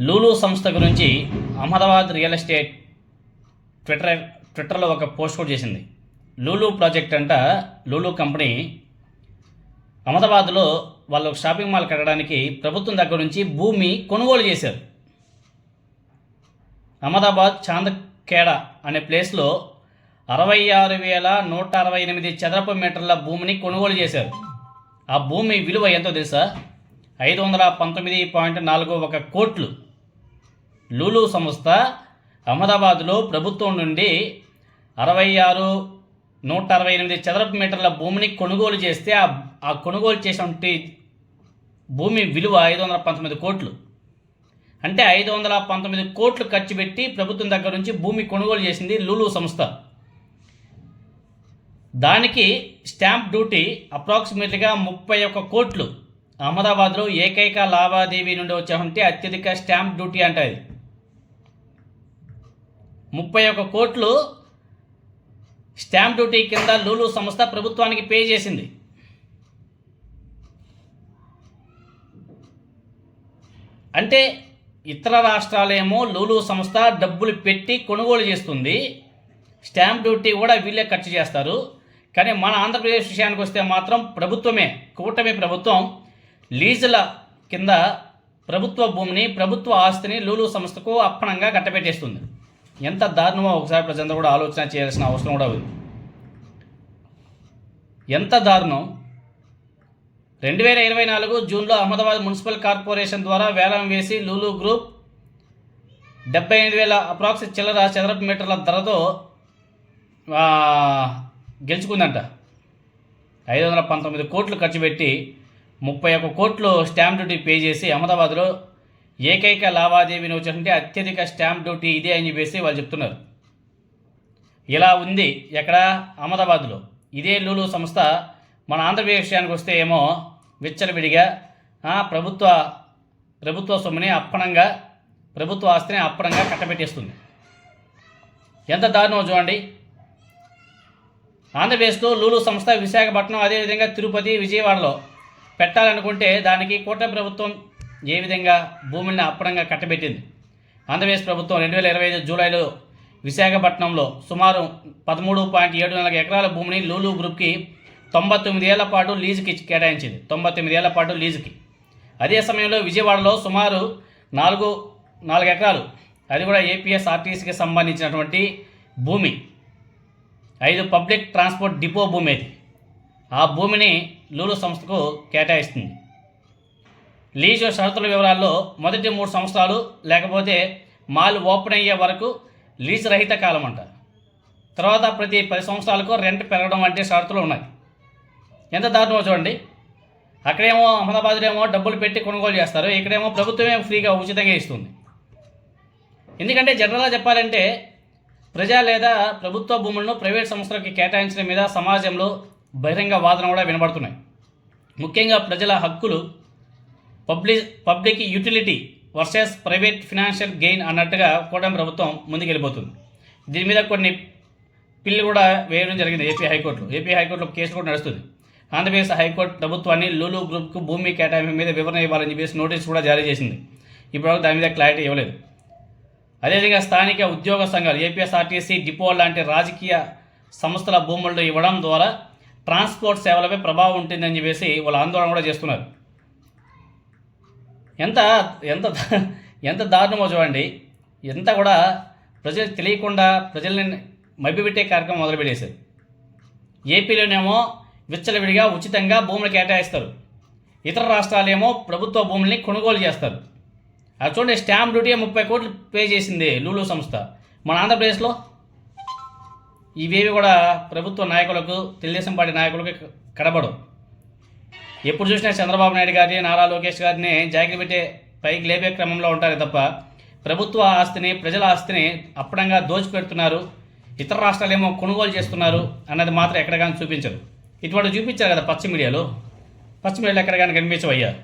లూలు సంస్థ గురించి Ahmedabad real estate Twitter ట్విట్టర్లో ఒక పోస్ట్ కూడా చేసింది. లూలు ప్రాజెక్ట్ అంట లూలు కంపెనీ అహ్మదాబాద్లో వాళ్ళు షాపింగ్ మాల్ కట్టడానికి ప్రభుత్వం దగ్గర నుంచి భూమి కొనుగోలు చేశారు. అహ్మదాబాద్ చాందఖేడ అనే ప్లేస్లో అరవై ఆరు వేల నూట అరవై ఎనిమిది చదరపు మీటర్ల భూమిని కొనుగోలు చేశారు. ఆ భూమి విలువ ఎంతో తెలుసా? ఐదు వందల పంతొమ్మిది పాయింట్ నాలుగు ఒక కోట్లు. లూలు సంస్థ అహ్మదాబాద్లో ప్రభుత్వం నుండి అరవై ఆరు నూట అరవై ఎనిమిది చదరపు మీటర్ల భూమిని కొనుగోలు చేస్తే ఆ ఆ కొనుగోలు చేసినటువంటి భూమి విలువ ఐదు వందల పంతొమ్మిది కోట్లు. అంటే ఐదు వందల పంతొమ్మిది కోట్లు ఖర్చు పెట్టి ప్రభుత్వం దగ్గర నుంచి భూమి కొనుగోలు చేసింది లూలు సంస్థ. దానికి స్టాంప్ డ్యూటీ అప్రాక్సిమేట్గా ముప్పై ఒక్క కోట్లు. అహ్మదాబాద్లో ఏకైక లావాదేవీ నుండి వచ్చేటువంటి అత్యధిక స్టాంప్ డ్యూటీ అంట అది ముప్పై ఒక్క కోట్లు స్టాంప్ డ్యూటీ కింద లూలు సంస్థ ప్రభుత్వానికి పే చేసింది. అంటే ఇతర రాష్ట్రాలేమో లూలు సంస్థ డబ్బులు పెట్టి కొనుగోలు చేస్తుంది. స్టాంప్ డ్యూటీ కూడా వీళ్ళే ఖర్చు చేస్తారు. కానీ మన ఆంధ్రప్రదేశ్ విషయానికి వస్తే మాత్రం ప్రభుత్వమే కూటమి ప్రభుత్వం లీజుల కింద ప్రభుత్వ భూమిని ప్రభుత్వ ఆస్తిని లూలు సంస్థకు అప్పనంగా కట్టబెట్టేస్తుంది. ఎంత దారుణమో ఒకసారి ప్రజలందరూ కూడా ఆలోచన చేయాల్సిన అవసరం కూడా ఉంది. ఎంత దారుణం? రెండు వేల ఇరవై నాలుగు జూన్లో అహ్మదాబాద్ మున్సిపల్ కార్పొరేషన్ ద్వారా వేలం వేసి లూలు గ్రూప్ డెబ్బై ఎనిమిది వేల అప్రాక్స్ చిల్లర చదరపు మీటర్ల ధరతో గెలుచుకుందంట. ఐదు వందల పంతొమ్మిది కోట్లు ఖర్చు పెట్టి ముప్పై ఒక్క కోట్లు స్టాంప్ డ్యూటీ పే చేసి అహ్మదాబాద్లో ఏకైక లావాదేవీని వచ్చినటువంటి అత్యధిక స్టాంప్ డ్యూటీ ఇదే అని చెప్పేసి వాళ్ళు చెప్తున్నారు. ఇలా ఉంది ఎక్కడ? అహ్మదాబాద్లో. ఇదే లూలు సంస్థ మన ఆంధ్రప్రదేశ్ విషయానికి వస్తే ఏమో విచ్చలవిడిగా ప్రభుత్వ ప్రభుత్వ సొమ్ముని అప్పణంగా ప్రభుత్వ ఆస్తిని అప్పణంగా కట్టబెట్టేస్తుంది. ఎంత దారుణమో చూడండి. ఆంధ్రప్రదేశ్లో లూలు సంస్థ విశాఖపట్నం అదేవిధంగా తిరుపతి విజయవాడలో పెట్టాలనుకుంటే దానికి కూటమి ప్రభుత్వం ఏ విధంగా భూమిని అప్పడంగా కట్టబెట్టింది? ఆంధ్రప్రదేశ్ ప్రభుత్వం రెండు వేల ఇరవై ఐదు జూలైలో విశాఖపట్నంలో సుమారు పదమూడు పాయింట్ ఏడు నాలుగు ఎకరాల భూమిని లూలు గ్రూప్కి తొంభై తొమ్మిది ఏళ్ళ పాటు లీజుకి కేటాయించింది. తొంభై తొమ్మిది ఏళ్ళ పాటు లీజుకి. అదే సమయంలో విజయవాడలో సుమారు నాలుగు నాలుగు ఎకరాలు. అది కూడా ఏపీఎస్ ఆర్టీసీకి సంబంధించినటువంటి భూమి. ఐదు పబ్లిక్ ట్రాన్స్పోర్ట్ డిపో భూమి అది. ఆ భూమిని లూలు సంస్థకు కేటాయిస్తుంది. లీజు షరతుల వివరాల్లో మొదటి మూడు సంవత్సరాలు లేకపోతే మాల్ ఓపెన్ అయ్యే వరకు లీజ్ రహిత కాలం అంట తర్వాత ప్రతి పది సంవత్సరాలకు రెంట్ పెరగడం వంటి షరతులు ఉన్నాయి. ఎంత దారుణమో చూడండి. అక్కడేమో అహ్మదాబాద్లో ఏమో డబ్బులు పెట్టి కొనుగోలు చేస్తారు. ఇక్కడేమో ప్రభుత్వమే ఫ్రీగా ఉచితంగా ఇస్తుంది. ఎందుకంటే జనరల్గా చెప్పాలంటే ప్రజా లేదా ప్రభుత్వ భూములను ప్రైవేట్ సంస్థలకు కేటాయించడం మీద సమాజంలో బహిరంగ వాదన కూడా వినబడుతున్నాయి. ముఖ్యంగా ప్రజల హక్కులు public public utility versus private financial gain అన్నట్టుగా కూడా ప్రభుత్వం ముందుకెళ్ళిపోతుంది. దీని మీద కొన్ని పిల్లు కూడా వేయడం జరిగింది ఏపీ హైకోర్టులో. ఏపీ హైకోర్టులో కేసు కూడా నడుస్తుంది. ఆంధ్రప్రదేశ్ హైకోర్టు ప్రభుత్వాన్ని లూలు గ్రూప్కు భూమి కేటాయింపు మీద వివరణ ఇవ్వాలని చెప్పేసి నోటీస్ కూడా జారీ చేసింది. ఇప్పటివరకు దాని మీద క్లారిటీ ఇవ్వలేదు. అదేవిధంగా స్థానిక ఉద్యోగ సంఘాలు ఏపీఎస్ఆర్టీసీ డిపో లాంటి రాజకీయ సంస్థల భూములను ఇవ్వడం ద్వారా ట్రాన్స్పోర్ట్ సేవలపై ప్రభావం ఉంటుందని చెప్పేసి వాళ్ళు ఆందోళన కూడా చేస్తున్నారు. ఎంత ఎంత ఎంత దారుణమో చూడండి. ఎంత కూడా ప్రజలకు తెలియకుండా ప్రజల్ని మభ్యపెట్టే కార్యక్రమం మొదలుపెట్టేశారు. ఏపీలోనేమో విచ్చలవిడిగా ఉచితంగా భూములు కేటాయిస్తారు. ఇతర రాష్ట్రాలేమో ప్రభుత్వ భూముల్ని కొనుగోలు చేస్తారు. అది చూడండి స్టాంప్ డ్యూటీ ముప్పై కోట్లు పే చేసింది లూలు సంస్థ. మన ఆంధ్రప్రదేశ్లో ఇవేవి కూడా ప్రభుత్వ నాయకులకు తెలుగుదేశం పార్టీ నాయకులకు కడబడవు ఎప్పుడు చూసినా చంద్రబాబు నాయుడు గారిని నారా లోకేష్ గారిని జాగిరి పెట్టే పైకి లేపే క్రమంలో ఉంటారు తప్ప ప్రభుత్వ ఆస్తిని ప్రజల ఆస్తిని అప్పడంగా దోచిపెడుతున్నారు. ఇతర రాష్ట్రాలేమో కొనుగోలు చేస్తున్నారు అన్నది మాత్రం ఎక్కడ కానీ చూపించరు ఇటువంటి చూపించారు కదా పశ్చిమ మీడియాలో. పశ్చిమ మీడియాలో ఎక్కడ కానీ కనిపించవయ్యా?